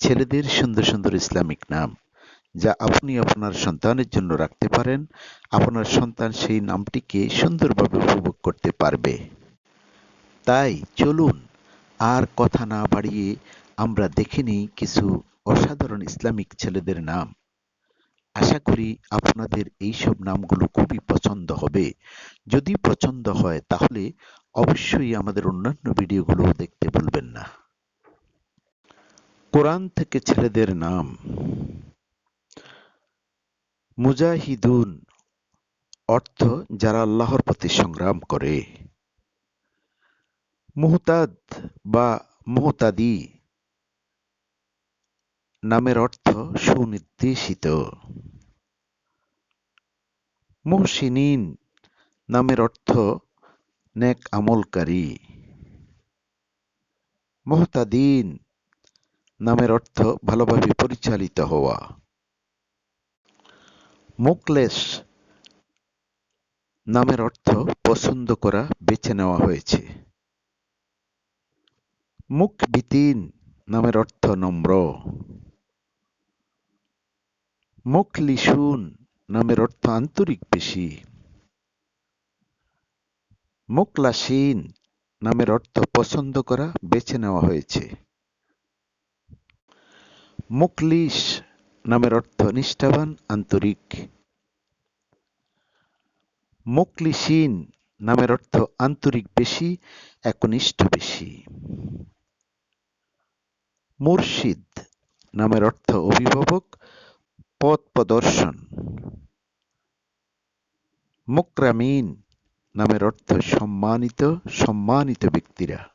ছেলেদের সুন্দর সুন্দর ইসলামিক নাম, যা আপনি আপনার সন্তানের জন্য রাখতে পারেন। আপনার সন্তান সেই নামটিকে সুন্দরভাবে উপভোগ করতে পারবে। তাই চলুন আর কথা না বাড়িয়ে আমরা দেখে নিই কিছু অসাধারণ ইসলামিক ছেলেদের নাম। আশা করি আপনাদের এইসব নামগুলো খুবই পছন্দ হবে। যদি পছন্দ হয় তাহলে অবশ্যই আমাদের অন্যান্য ভিডিওগুলো দেখতে ভুলবেন না। কোরআন থেকে ছেলেদের নাম। মুজাহিদুন অর্থ যারা আল্লাহর পথে সংগ্রাম করে। মুহতাদ বা মুহতাদি নামের অর্থ সুনির্দেশিত। মুহসিনিন নামের অর্থ নেক আমলকারী। মুহতাদিন নামের অর্থ ভালোভাবে পরিচালিত হওয়া। মুকলেশ নামের অর্থ পছন্দ করা, বেছে নেওয়া হয়েছে। মুখবিতিন নামের অর্থ নম্র। মুখলিসুন নামের অর্থ আন্তরিক বেশি। মুকলাসীন নামের অর্থ পছন্দ করা, বেছে নেওয়া হয়েছে। মুকলিশ নামের অর্থ নিষ্ঠাবান, আন্তরিক। মুকলিসিন নামের অর্থ আন্তরিক বেশি, একনিষ্ঠ বেশি। মুর্শিদ নামের অর্থ অভিভাবক, পথ প্রদর্শন। মুকরামিন নামের অর্থ সম্মানিত সম্মানিত ব্যক্তিরা।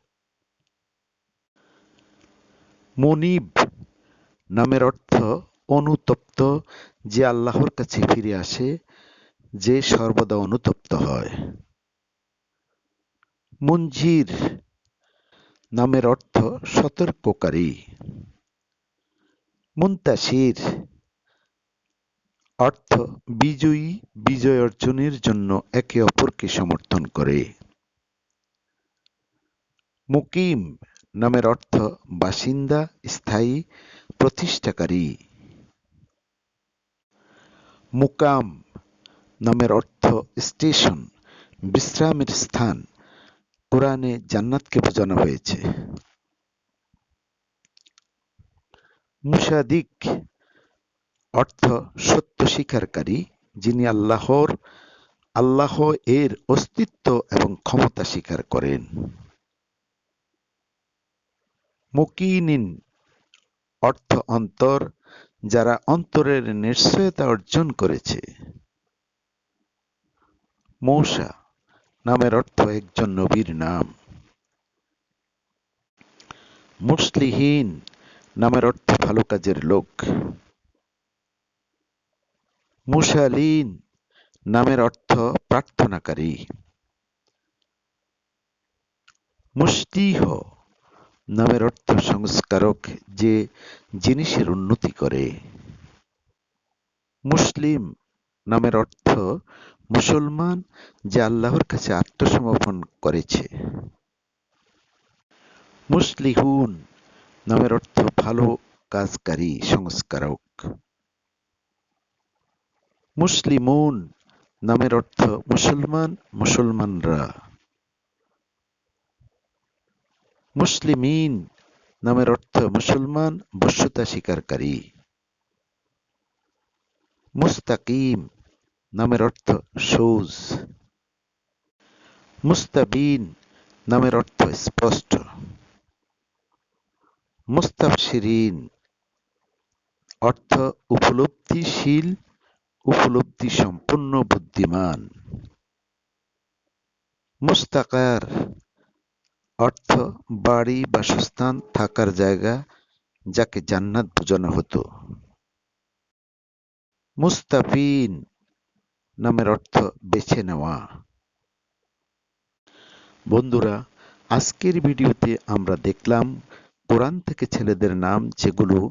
মুনিব নামের অর্থ অনুতপ্ত, যে আল্লাহর কাছে ফিরে আসে, যে সর্বদা অনুতপ্ত হয়। মুঞ্জির নামের অর্থ সতর্ককারী। মুন্তাসির অর্থ বিজয়ী, বিজয় অর্জনের জন্য একে অপরকে সমর্থন করে। মুকিম নামের অর্থ বাসিন্দা, স্থায়ী, প্রতিষ্ঠাকারী। মুকাম নামের অর্থ স্টেশন, বিশ্রামের স্থান। কোরআনে জান্নাতকে বোঝানো হয়েছে। মুসাদিক অর্থ সত্য স্বীকারকারী, যিনি আল্লাহর, আল্লাহ এর অস্তিত্ব এবং ক্ষমতা স্বীকার করেন। মুকিনিন অর্থ অন্তর, যারা অন্তরের নিশ্চয়তা অর্জন করেছে। মৌসা নামের অর্থ একজন নবীর নাম। মুসলিহীন নামের অর্থ ভালো কাজের লোক। মুসালিন নামের অর্থ প্রার্থনাকারী। মুস্তিহ নামের অর্থ সংস্কারক যে জিনিসের উন্নতি করে। মুসলিম নামের অর্থ মুসলমান যে আল্লাহর কাছে আত্মসমর্পণ করেছে। মুসলিহুন নামের অর্থ ভালো কাজকারী সংস্কারক। মুসলিমুন নামের অর্থ মুসলমান মুসলমানরা। মুসলিমিন নামের অর্থ মুসলমান বশ্যতা স্বীকারকারী। মুস্তাকিম নামের অর্থ সৌজ মুস্তাবিন নামের অর্থ স্পষ্ট। মুস্তাফসিরিন অর্থ উপলব্ধিশীল উপলব্ধি সম্পন্ন বুদ্ধিমান। মুস্তাকার অর্থ, বাড়ি, বাসস্থান, থাকার জায়গা, যাকে জান্নাত বোঝানো হতো। মুস্তাফিন নামের অর্থ বেছে নেওয়া। বন্ধুরা, আজকের ভিডিওতে আমরা দেখলাম, কোরআন থেকে ছেলেদের নাম, যেগুলো